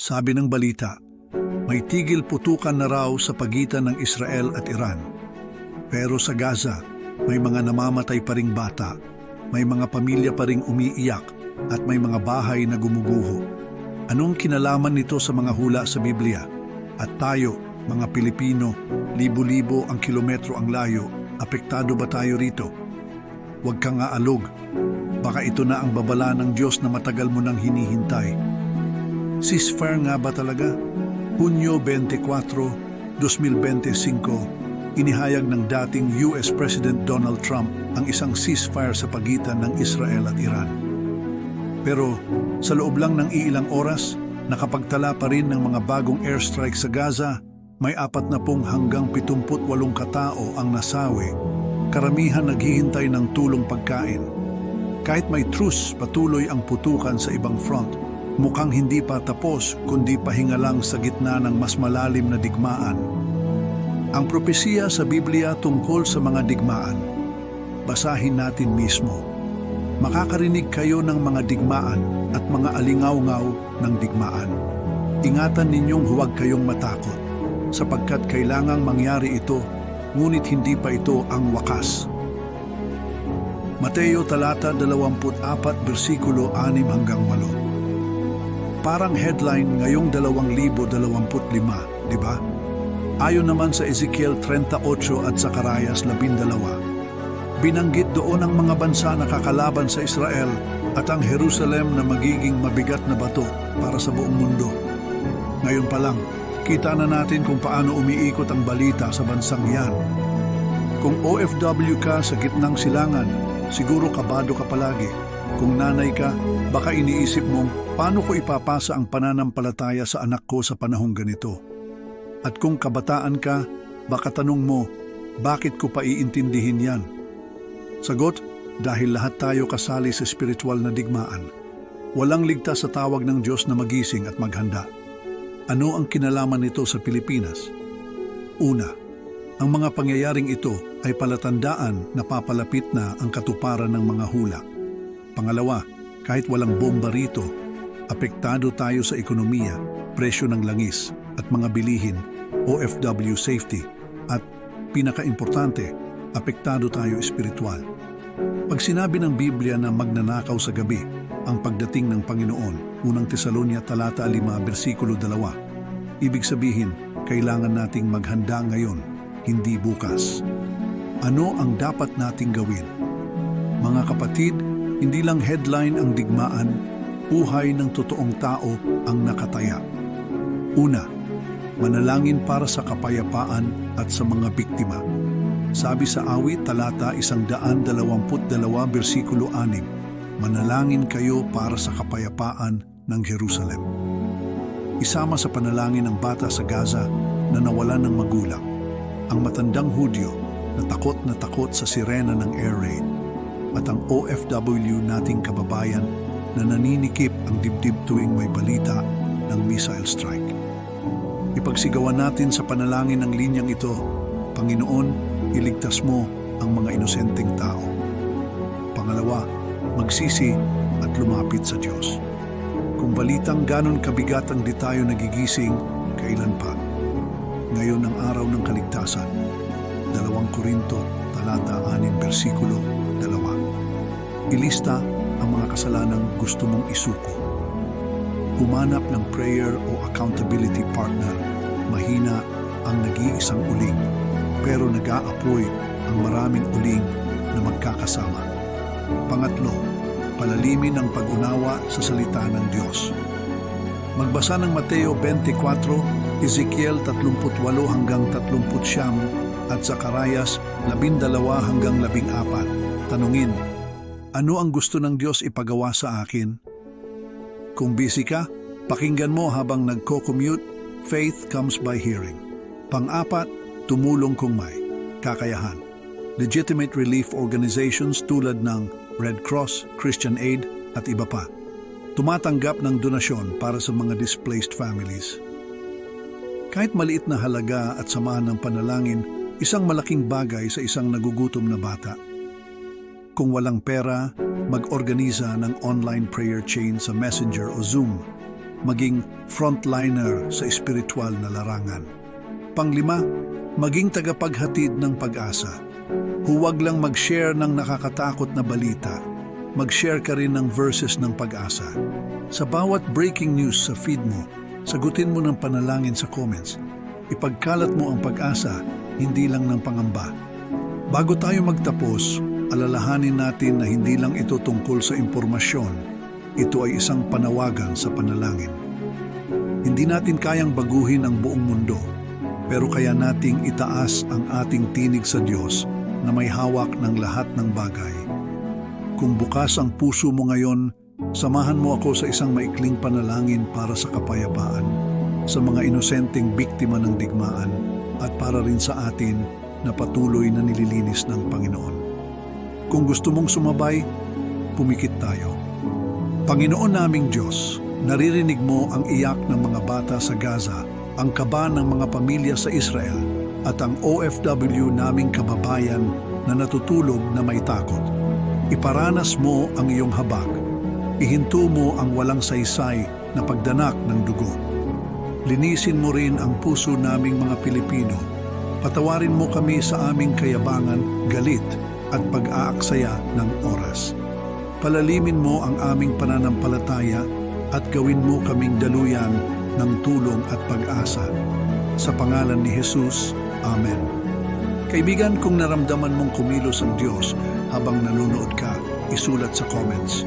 Sabi ng balita, may tigil putukan na raw sa pagitan ng Israel at Iran. Pero sa Gaza, may mga namamatay pa ring bata, may mga pamilya pa ring umiiyak at may mga bahay na gumuguho. Anong kinalaman nito sa mga hula sa Biblia? At tayo, mga Pilipino, libo-libo ang kilometro ang layo, apektado ba tayo rito? Huwag kang aalog. Baka ito na ang babala ng Diyos na matagal mo nang hinihintay. Ceasefire nga ba talaga? Hunyo 24, 2025, inihayag ng dating US President Donald Trump ang isang ceasefire sa pagitan ng Israel at Iran. Pero sa loob lang ng iilang oras, nakapagtala pa rin ng mga bagong airstrike sa Gaza, may apat na pong hanggang 78 katao ang nasawi, karamihan naghihintay ng tulong pagkain. Kahit may truce, patuloy ang putukan sa ibang front. Mukhang hindi pa tapos, kundi pahinga lang sa gitna ng mas malalim na digmaan. Ang propesiya sa Biblia tungkol sa mga digmaan. Basahin natin mismo. Makakarinig kayo ng mga digmaan at mga alingaw-ngaw ng digmaan. Ingatan ninyong huwag kayong matakot, sapagkat kailangang mangyari ito, ngunit hindi pa ito ang wakas. Mateo talata 24 bersikulo 6 hanggang 8. Parang headline ngayong 2025, di ba? Ayon naman sa Ezekiel 38 at Zakarayas 12. Binanggit doon ang mga bansa na kakalaban sa Israel at ang Jerusalem na magiging mabigat na bato para sa buong mundo. Ngayon pa lang, kita na natin kung paano umiikot ang balita sa bansang yan. Kung OFW ka sa gitnang silangan, siguro kabado ka palagi. Kung nanay ka, baka iniisip mong paano ko ipapasa ang pananampalataya sa anak ko sa panahong ganito. At kung kabataan ka, baka tanong mo, bakit ko pa iintindihin yan? Sagot, dahil lahat tayo kasali sa spiritual na digmaan. Walang ligtas sa tawag ng Diyos na magising at maghanda. Ano ang kinalaman nito sa Pilipinas? Una, ang mga pangyayaring ito ay palatandaan na papalapit na ang katuparan ng mga hula. Pangalawa, kahit walang bomba rito, apektado tayo sa ekonomiya, presyo ng langis at mga bilihin, OFW safety, at pinakaimportante, apektado tayo espiritual. Pag sinabi ng Biblia na magnanakaw sa gabi, ang pagdating ng Panginoon, unang Tesalonia talata 5 bersikulo 2, ibig sabihin, kailangan nating maghanda ngayon, hindi bukas. Ano ang dapat nating gawin? Mga kapatid, hindi lang headline ang digmaan, buhay ng totoong tao ang nakataya. Una, manalangin para sa kapayapaan at sa mga biktima. Sabi sa awit talata 122 bersikulo 6, Manalangin kayo para sa kapayapaan ng Jerusalem. Isama sa panalangin ang bata sa Gaza na nawalan ng magulang, ang matandang Hudyo na takot na takot sa sirena ng air raid, at ang OFW nating kababayan na naninikip ang dibdib tuwing may balita ng missile strike. Ipagsigawan natin sa panalangin ng linyang ito, Panginoon, iligtas mo ang mga inosenteng tao. Pangalawa, magsisi at lumapit sa Diyos. Kung balitang ganon kabigat ang di tayo nagigising, kailan pa? Ngayon ang araw ng kaligtasan. Dalawang Korinto, talata 6, bersikulo 2. Ilista ang mga kasalanang gusto mong isuko. Humanap ng prayer o accountability partner. Mahina ang nag-iisang uling pero nag-aapoy ang maraming uling na magkakasama. Pangatlo, palalimin ang pag-unawa sa salita ng Diyos. Magbasa ng Mateo 24, Ezekiel 38 hanggang 39 at Zakarayas 12 hanggang 14. Tanungin, ano ang gusto ng Diyos ipagawa sa akin? Kung busy ka, pakinggan mo habang nagko-commute, faith comes by hearing. Pang-apat, tumulong kung may kakayahan. Legitimate relief organizations tulad ng Red Cross, Christian Aid at iba pa. Tumatanggap ng donasyon para sa mga displaced families. Kahit maliit na halaga at samahan ng panalangin, isang malaking bagay sa isang nagugutom na bata. Kung walang pera, mag-organiza ng online prayer chain sa Messenger o Zoom. maging frontliner sa espiritual na larangan. Panglima, maging tagapaghatid ng pag-asa. Huwag lang mag-share ng nakakatakot na balita. Mag-share ka rin ng verses ng pag-asa. Sa bawat breaking news sa feed mo, sagutin mo ng panalangin sa comments. Ipagkalat mo ang pag-asa, hindi lang ng pangamba. Bago tayo magtapos, alalahanin natin na hindi lang ito tungkol sa impormasyon. Ito ay isang panawagan sa panalangin. Hindi natin kayang baguhin ang buong mundo, pero kaya nating itaas ang ating tinig sa Diyos na may hawak ng lahat ng bagay. Kung bukas ang puso mo ngayon, samahan mo ako sa isang maikling panalangin para sa kapayapaan, sa mga inosenteng biktima ng digmaan, at para rin sa atin na patuloy na nililinis ng Panginoon. Kung gusto mong sumabay, pumikit tayo. Panginoon naming Diyos, naririnig mo ang iyak ng mga bata sa Gaza, ang kaba ng mga pamilya sa Israel, at ang OFW naming kababayan na natutulog na may takot. Iparanas mo ang iyong habag. Ihinto mo ang walang saysay na pagdanak ng dugo. Linisin mo rin ang puso naming mga Pilipino. Patawarin mo kami sa aming kayabangan, galit at pag-aaksaya ng oras. Palalimin mo ang aming pananampalataya at gawin mo kaming daluyan ng tulong at pag-asa. Sa pangalan ni Jesus, Amen. Kaibigan, kung naramdaman mong kumilos ang Diyos habang nanonood ka, isulat sa comments.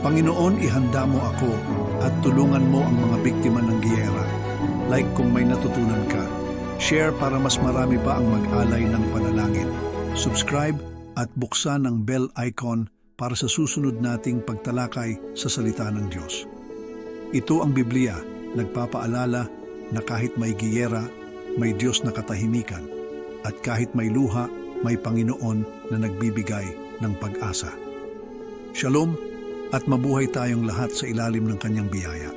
Panginoon, ihanda mo ako at tulungan mo ang mga biktima ng giyera. Like kung may natutunan ka. Share para mas marami pa ang mag-alay ng panalangin. Subscribe at buksan ang bell icon para sa susunod nating pagtalakay sa salita ng Diyos. Ito ang Biblia, nagpapaalala na kahit may giyera, may Diyos na katahimikan, at kahit may luha, may Panginoon na nagbibigay ng pag-asa. Shalom at mabuhay tayong lahat sa ilalim ng kanyang biyaya.